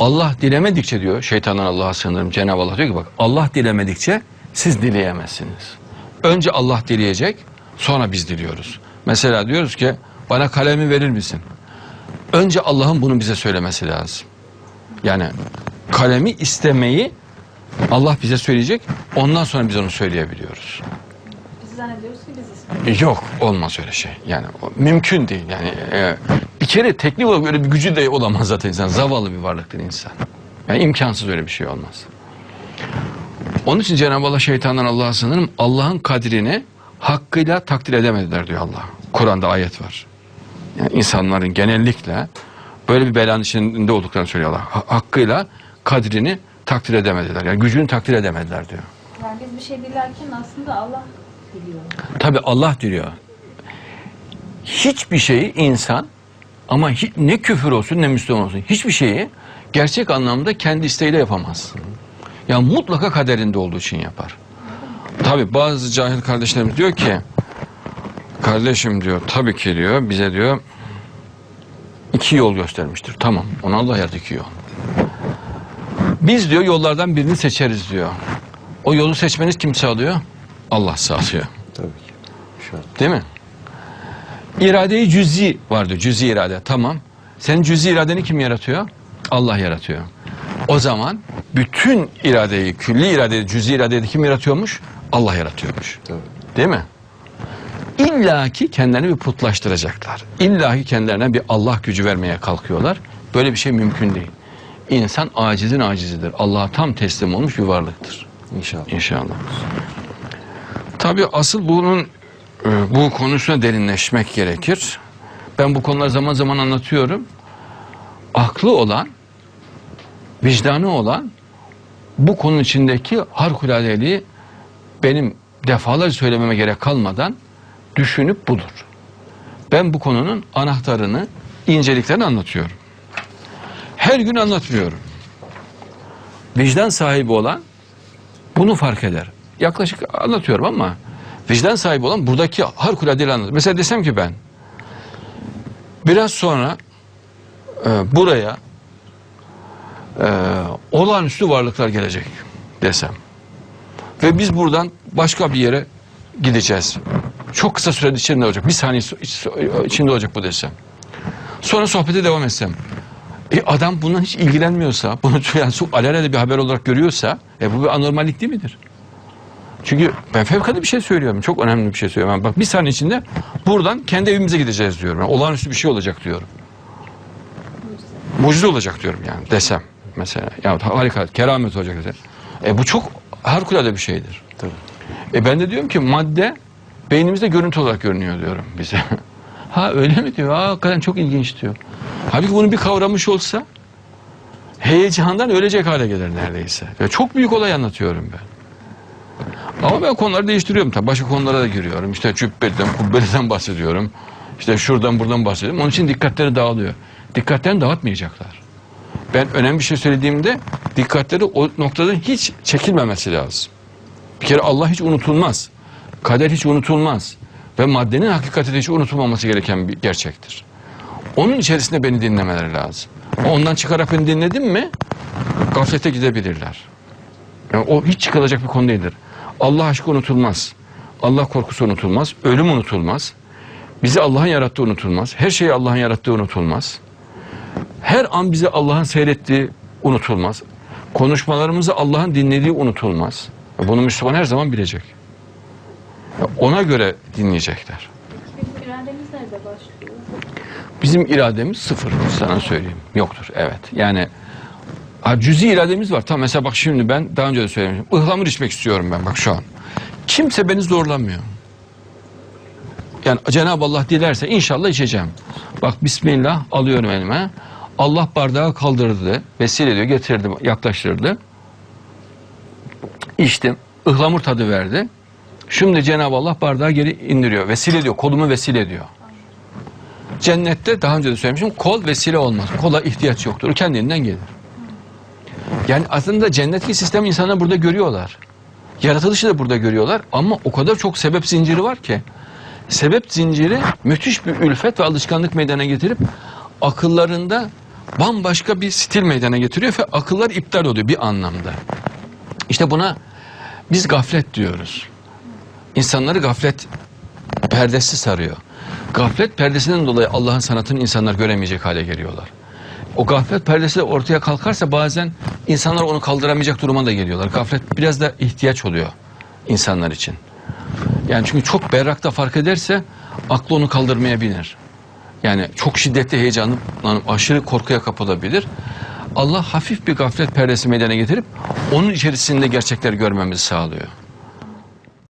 Allah dilemedikçe diyor şeytandan Allah'a sığınırım. Cenab-ı Allah diyor ki bak Allah dilemedikçe siz dileyemezsiniz. Önce Allah dileyecek sonra biz diliyoruz. Mesela diyoruz ki bana kalemi verir misin? Önce Allah'ın bunu bize söylemesi lazım. Yani kalemi istemeyi Allah bize söyleyecek. Ondan sonra biz onu söyleyebiliyoruz. Biz zannediyoruz ki biz istiyoruz. Yok olmaz öyle şey. Yani mümkün değil. Yani e, bir kere teknik olarak öyle bir gücü de olamaz zaten insan. Zavallı bir varlıktır insan. Yani imkansız öyle bir şey olmaz. Onun için Cenab-ı Allah şeytandan Allah'a sığınırım. Allah'ın kadrini hakkıyla takdir edemediler diyor Allah. Kur'an'da ayet var. Yani insanların genellikle böyle bir belanın içinde olduklarını söylüyor Allah. Ha- Hakkıyla kadrini takdir edemediler. Yani gücünü takdir edemediler diyor. Yani biz bir şey dilerken aslında Allah diliyor. Tabi Allah diyor. Hiçbir şeyi insan ama hi- ne küfür olsun ne Müslüman olsun hiçbir şeyi gerçek anlamda kendi isteğiyle yapamaz. Yani mutlaka kaderinde olduğu için yapar. Tabi bazı cahil kardeşlerimiz diyor ki kardeşim diyor tabii ki diyor bize diyor iki yol göstermiştir. Tamam ona Allah yarattı iki yol. Biz diyor yollardan birini seçeriz diyor. O yolu seçmeniz kim sağlıyor? Allah sağlıyor. Tabii ki. Değil mi? İradeyi cüzi vardı. Cüzi irade. Tamam. Senin cüzi iradeni kim yaratıyor? Allah yaratıyor. O zaman bütün iradeyi, külli iradeyi, cüzi iradeyi de kim yaratıyormuş? Allah yaratıyormuş. Değil mi? İlla ki kendilerini bir putlaştıracaklar. İlla ki kendilerine bir Allah gücü vermeye kalkıyorlar. Böyle bir şey mümkün değil. İnsan acizin acizidir. Allah'a tam teslim olmuş bir varlıktır. İnşallah. İnşallah. Tabii asıl bunun bu konusuna derinleşmek gerekir. Ben bu konuları zaman zaman anlatıyorum. Aklı olan, vicdanı olan bu konunun içindeki harikuladeliği benim defalarca söylememe gerek kalmadan düşünüp budur. Ben bu konunun anahtarını, inceliklerini anlatıyorum. Her gün anlatmıyorum. Vicdan sahibi olan bunu fark eder. Yaklaşık anlatıyorum ama vicdan sahibi olan buradaki harikulade anlatır. Mesela desem ki ben biraz sonra e, buraya e, olağanüstü varlıklar gelecek desem ve biz buradan başka bir yere gideceğiz. Çok kısa sürede içinde olacak. Bir saniye içinde olacak bu desem. Sonra sohbete devam etsem. E adam bundan hiç ilgilenmiyorsa, bunu yani çok alelade bir haber olarak görüyorsa, e bu bir anormallik değil midir? Çünkü ben fevkalade bir şey söylüyorum. Çok önemli bir şey söylüyorum. Bak bir saniye içinde buradan kendi evimize gideceğiz diyorum. Yani olağanüstü bir şey olacak diyorum. Mucize olacak diyorum yani desem mesela. Ya harika, keramet olacak desem. E bu çok harikulade bir şeydir. Tabii. E ben de diyorum ki madde beynimizde görüntü olarak görünüyor diyorum bize. ha öyle mi diyor? Ha, hakikaten çok ilginç diyor. Halbuki bunu bir kavramış olsa heyecandan ölecek hale gelir neredeyse. Ya çok büyük olay anlatıyorum ben. Ama ben konuları değiştiriyorum tabii. Başka konulara da giriyorum. İşte cübbeliden, kubbeliden bahsediyorum. İşte şuradan buradan bahsediyorum. Onun için dikkatleri dağılıyor. Dikkatlerini dağıtmayacaklar. Ben önemli bir şey söylediğimde dikkatleri o noktadan hiç çekilmemesi lazım. Bir kere Allah hiç unutulmaz. Kader hiç unutulmaz. Ve maddenin hakikati de hiç unutulmaması gereken bir gerçektir. Onun içerisinde beni dinlemeleri lazım. Ondan çıkarak beni dinledin mi gaflete gidebilirler. Yani o hiç çıkılacak bir konu değildir. Allah aşkı unutulmaz. Allah korkusu unutulmaz. Ölüm unutulmaz. Bizi Allah'ın yarattığı unutulmaz. Her şeyi Allah'ın yarattığı unutulmaz. Her an bizi Allah'ın seyrettiği unutulmaz. Konuşmalarımızı Allah'ın dinlediği unutulmaz. Bunu Müslüman her zaman bilecek. Ona göre dinleyecekler. Bizim irademiz nerede başlıyor? Bizim irademiz sıfır sana söyleyeyim. Yoktur evet. Yani ha, cüzi irademiz var. Tamam mesela bak şimdi ben daha önce de söylemiştim. Ihlamur içmek istiyorum ben bak şu an. Kimse beni zorlamıyor. Yani Cenab-ı Allah dilerse inşallah içeceğim. Bak Bismillah alıyorum elime. Allah bardağı kaldırdı. Vesile diyor getirdi yaklaştırdı. İçtim. Ihlamur tadı verdi. Şimdi Cenab-ı Allah bardağı geri indiriyor. Vesile diyor. Kolumu vesile diyor. Cennette daha önce de söylemişim kol vesile olmaz. Kola ihtiyaç yoktur. Kendinden gelir. Yani aslında cennetteki sistem insanlar burada görüyorlar. Yaratılışı da burada görüyorlar ama o kadar çok sebep zinciri var ki sebep zinciri müthiş bir ülfet ve alışkanlık meydana getirip akıllarında bambaşka bir stil meydana getiriyor ve akıllar iptal oluyor bir anlamda. İşte buna biz gaflet diyoruz. İnsanları gaflet perdesi sarıyor. Gaflet perdesinden dolayı Allah'ın sanatını insanlar göremeyecek hale geliyorlar. O gaflet perdesi de ortaya kalkarsa bazen insanlar onu kaldıramayacak duruma da geliyorlar. Gaflet biraz da ihtiyaç oluyor insanlar için. Yani çünkü çok berrakta fark ederse aklı onu kaldırmayabilir. Yani çok şiddetli heyecanlanıp aşırı korkuya kapılabilir. Allah hafif bir gaflet perdesi meydana getirip onun içerisinde gerçekleri görmemizi sağlıyor.